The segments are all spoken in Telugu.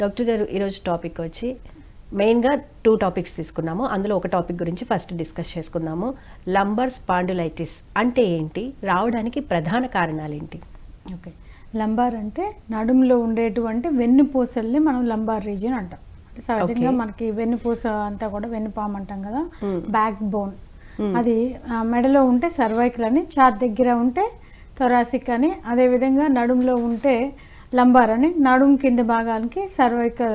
డాక్టర్ గారు ఈరోజు టాపిక్ వచ్చి మెయిన్గా టూ టాపిక్స్ తీసుకున్నాము. అందులో ఒక టాపిక్ గురించి ఫస్ట్ డిస్కస్ చేసుకుందాము. లంబర్ స్పాండులైటిస్ అంటే ఏంటి? రావడానికి ప్రధాన కారణాలు ఏంటి? ఓకే. లంబార్ అంటే నడుములో ఉండేటువంటి వెన్నుపూసల్ని మనం లంబార్ రీజియన్ అంటాం. అంటే సహజంగా. మనకి వెన్నుపూస అంతా కూడా వెన్నుపాము అంటాం కదా. Backbone. అది మెడలో ఉంటే సర్వైకల్ అని ఛాత్ దగ్గర ఉంటే థొరాసిక్ అని అదేవిధంగా నడుములో ఉంటే లంబార్ అని నడుము కింద భాగానికి సర్వైకల్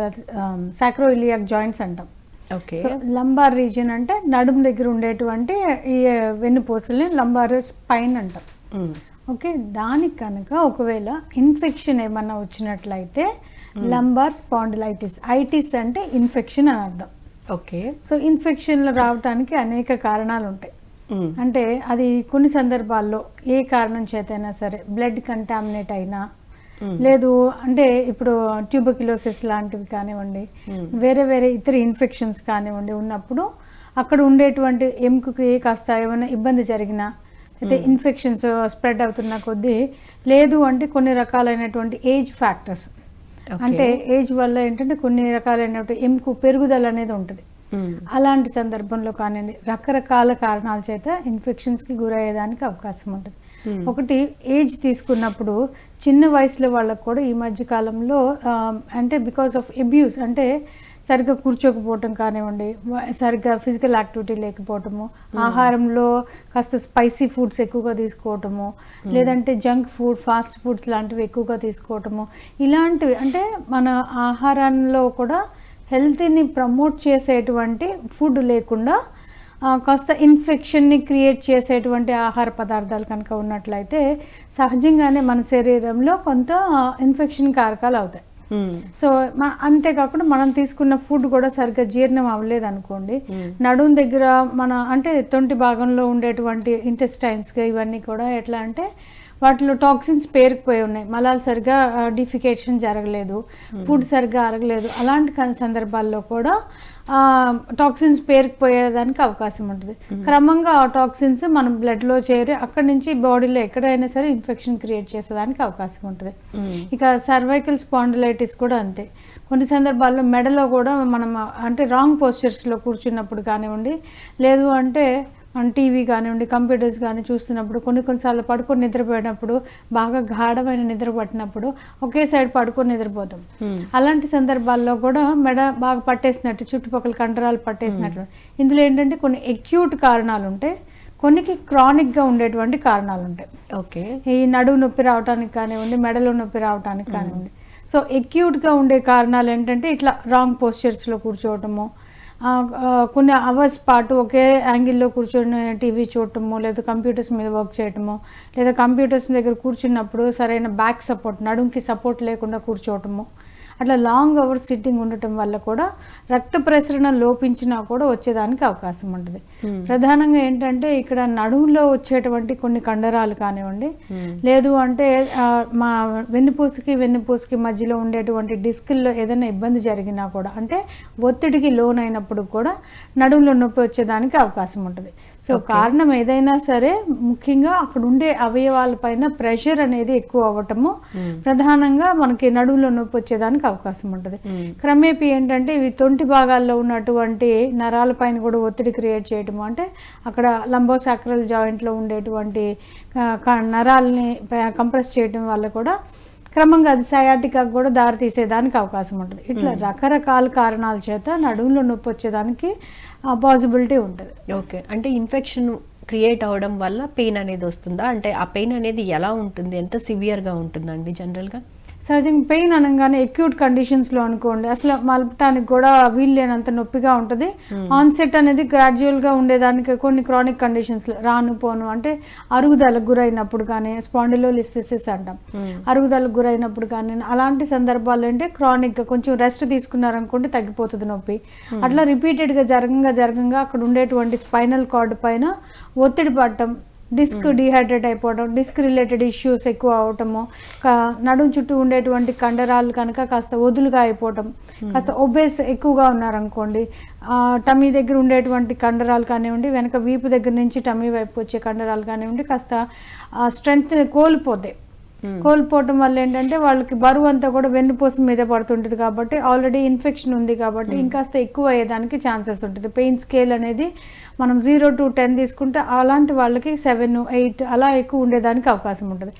సాక్రోఇలియాక్ జాయింట్స్ అంటాం. ఓకే. సో లంబార్ రీజియన్ అంటే నడుము దగ్గర ఉండేటువంటి ఈ వెన్నుపూసల్ని లంబార్ స్పైన్ అంటాం. ఓకే దానికి కనుక ఒకవేళ ఇన్ఫెక్షన్ ఏమన్నా వచ్చినట్లయితే లంబార్ స్పాండిలైటిస్ ఐటిస్ అంటే ఇన్ఫెక్షన్ అని అర్థం. ఓకే. సో ఇన్ఫెక్షన్లు రావడానికి అనేక కారణాలు ఉంటాయి. అంటే అది కొన్ని సందర్భాల్లో ఏ కారణం చేతైనా సరే బ్లడ్ కంటామినేట్ అయినా లేదు అంటే ఇప్పుడు ట్యూబర్క్యులోసిస్ లాంటివి కానివ్వండి వేరే వేరే ఇతర ఇన్ఫెక్షన్స్ కానివ్వండి ఉన్నప్పుడు అక్కడ ఉండేటువంటి ఎముకకి కాస్త ఏమైనా ఇబ్బంది జరిగినా అయితే ఇన్ఫెక్షన్స్ స్ప్రెడ్ అవుతున్న కొద్దీ లేదు అంటే కొన్ని రకాలైనటువంటి ఏజ్ ఫ్యాక్టర్స్ అంటే ఏజ్ వల్ల ఏంటంటే కొన్ని రకాలైనటువంటి ఎముక పెరుగుదల అనేది ఉంటుంది. అలాంటి సందర్భంలో కానివ్వండి రకరకాల కారణాల చేత ఇన్ఫెక్షన్స్కి గురయ్యేదానికి అవకాశం ఉంటుంది. ఒకటి ఏజ్ తీసుకున్నప్పుడు చిన్న వయసులో వాళ్ళకు కూడా ఈ మధ్య కాలంలో అంటే బికాస్ ఆఫ్ అబ్యూస్ అంటే సరిగ్గా కూర్చోకపోవటం కానివ్వండి సరిగ్గా ఫిజికల్ యాక్టివిటీ లేకపోవటము ఆహారంలో కాస్త స్పైసీ ఫుడ్స్ ఎక్కువగా తీసుకోవటము లేదంటే జంక్ ఫుడ్ ఫాస్ట్ ఫుడ్స్ లాంటివి ఎక్కువగా తీసుకోవటము ఇలాంటివి అంటే మన ఆహారంలో కూడా హెల్త్ని ప్రమోట్ చేసేటువంటి ఫుడ్ లేకుండా కాస్త ఇన్ఫెక్షన్ని క్రియేట్ చేసేటువంటి ఆహార పదార్థాలు కనుక ఉన్నట్లయితే సహజంగానే మన శరీరంలో కొంత ఇన్ఫెక్షన్ కారకాలు అవుతాయి. సో మ- అంతేకాకుండా మనం తీసుకున్న ఫుడ్ కూడా సరిగ్గా జీర్ణం అవ్వలేదు అనుకోండి నడుం దగ్గర మన అంటే తొంటి భాగంలో ఉండేటువంటి ఇంటెస్టైన్స్ ఇవన్నీ కూడా ఎట్లా అంటే వాటిలో టాక్సిన్స్ పేరుకుపోయి ఉన్నాయి. మలాలు సరిగ్గా డిఫికేషన్ జరగలేదు. ఫుడ్ సరిగ్గా అరగలేదు. అలాంటి సందర్భాల్లో కూడా టాక్సిన్స్ పేరుకుపోయేదానికి అవకాశం ఉంటుంది. క్రమంగా ఆ టాక్సిన్స్ మన బ్లడ్లో చేరి అక్కడి నుంచి బాడీలో ఎక్కడైనా సరే ఇన్ఫెక్షన్ క్రియేట్ చేసేదానికి అవకాశం ఉంటుంది. ఇక సర్వైకల్ స్పాండిలైటిస్ కూడా అంతే. కొన్ని సందర్భాల్లో మెడలో కూడా మనం అంటే రాంగ్ పోస్చర్స్లో కూర్చున్నప్పుడు కానివ్వండి లేదు అంటే టీవీ కానివ్వండి కంప్యూటర్స్ కానీ చూస్తున్నప్పుడు కొన్ని కొన్నిసార్లు పడుకొని నిద్రపోయినప్పుడు బాగా గాఢమైన నిద్ర పట్టినప్పుడు ఒకే సైడ్ పడుకొని నిద్రపోతాం. అలాంటి సందర్భాల్లో కూడా మెడ బాగా పట్టేసినట్టు చుట్టుపక్కల కండరాలు పట్టేసినట్లు ఇందులో ఏంటంటే కొన్ని ఎక్యూట్ కారణాలు ఉంటాయి కొన్నికి క్రానిక్గా ఉండేటువంటి కారణాలు ఉంటాయి ఓకే. ఈ నడువు నొప్పి రావడానికి కానివ్వండి మెడలో నొప్పి రావడానికి కానివ్వండి. సో ఎక్యూట్గా ఉండే కారణాలు ఏంటంటే ఇట్లా రాంగ్ పోస్చర్స్లో కూర్చోవటము కొన్ని అవర్స్ పాటు ఒకే యాంగిల్లో కూర్చొని టీవీ చూడటము లేదా కంప్యూటర్స్ మీద వర్క్ చేయటము లేదా కంప్యూటర్స్ దగ్గర కూర్చున్నప్పుడు సరైన బ్యాక్ సపోర్ట్ నడుంకి సపోర్ట్ లేకుండా కూర్చోవటము అట్లా లాంగ్ అవర్స్ సిట్టింగ్ ఉండటం వల్ల కూడా రక్త ప్రసరణ లోపించినా కూడా వచ్చేదానికి అవకాశం ఉంటుంది. ప్రధానంగా ఏంటంటే ఇక్కడ నడుములో వచ్చేటువంటి కొన్ని కండరాలు కానివ్వండి లేదు అంటే మా వెన్నుపూసకి వెన్నుపూసకి మధ్యలో ఉండేటువంటి డిస్కుల్లో ఏదైనా ఇబ్బంది జరిగినా కూడా అంటే ఒత్తిడికి లోన్ అయినప్పుడు కూడా నడుములో నొప్పి వచ్చేదానికి అవకాశం ఉంటుంది. సో కారణం ఏదైనా సరే ముఖ్యంగా అక్కడ ఉండే అవయవాలపైన ప్రెషర్ అనేది ఎక్కువ అవ్వటము ప్రధానంగా మనకి నడుములో నొప్పి వచ్చేదానికి అవకాశం ఉంటుంది. క్రమేపీ ఏంటంటే ఇవి తొంటి భాగాల్లో ఉన్నటువంటి నరాలపైన కూడా ఒత్తిడి క్రియేట్ చేయటము. అంటే అక్కడ లంబోసాక్రల్ జాయింట్లో ఉండేటువంటి నరాల్ని కంప్రెస్ చేయటం వల్ల కూడా క్రమంగా అది సయాటికా కూడా దారి తీసేదానికి అవకాశం ఉంటుంది. ఇట్లా రకరకాల కారణాల చేత నడుములో నొప్పి వచ్చేదానికి పాసిబిలిటీ ఉంటుంది. ఓకే. అంటే ఇన్ఫెక్షన్ క్రియేట్ అవడం వల్ల పెయిన్ అనేది వస్తుందా? అంటే ఆ పెయిన్ అనేది ఎలా ఉంటుంది? ఎంత సివియర్గా ఉంటుందండి జనరల్గా? సహజంగా పెయిన్ అనగానే అక్యూట్ కండిషన్స్లో అనుకోండి. అసలు మలపటానికి కూడా వీలు లేనంత నొప్పిగా ఉంటుంది. ఆన్సెట్ అనేది గ్రాడ్యువల్గా ఉండేదానికి కొన్ని క్రానిక్ కండిషన్స్లో రాను పోను అంటే అరుగుదలకు గురైనప్పుడు కానీ స్పాండిలోలిస్థిసిస్ అంటాం. అరుగుదలకు గురైనప్పుడు కానీ అలాంటి సందర్భాల్లో అంటే క్రానిక్గా కొంచెం రెస్ట్ తీసుకున్నారనుకోండి తగ్గిపోతుంది నొప్పి. అట్లా రిపీటెడ్గా జరగంగా జరగంగా అక్కడ ఉండేటువంటి స్పైనల్ కార్డ్ పైన ఒత్తిడి పడటం డిస్క్ డిహైడ్రేట్ అయిపోవడం డిస్క్ రిలేటెడ్ ఇష్యూస్ ఎక్కువ అవటము క- నడుం చుట్టూ ఉండేటువంటి కండరాలు కనుక కాస్త వదులుగా అయిపోవటం కాస్త ఒబేస్ ఎక్కువగా ఉన్నారనుకోండి టమీ దగ్గర ఉండేటువంటి కండరాలు కానివ్వండి వెనక వీపు దగ్గర నుంచి టమీ వైపు వచ్చే కండరాలు కానివ్వండి కాస్త స్ట్రెంగ్త్ కోల్పోతాయి కోల్పోవటం వల్ల ఏంటంటే వాళ్ళకి బరువు అంతా కూడా వెన్నుపూస మీద పడుతుంటుంది కాబట్టి ఆల్రెడీ ఇన్ఫెక్షన్ ఉంది కాబట్టి ఇంకాస్త ఎక్కువ అయ్యేదానికి ఛాన్సెస్ ఉంటుంది. పెయిన్ స్కేల్ అనేది మనం జీరో టు టెన్ తీసుకుంటే అలాంటి వాళ్ళకి సెవెన్ ఎయిట్ అలా ఎక్కువ ఉండేదానికి అవకాశం ఉంటుంది.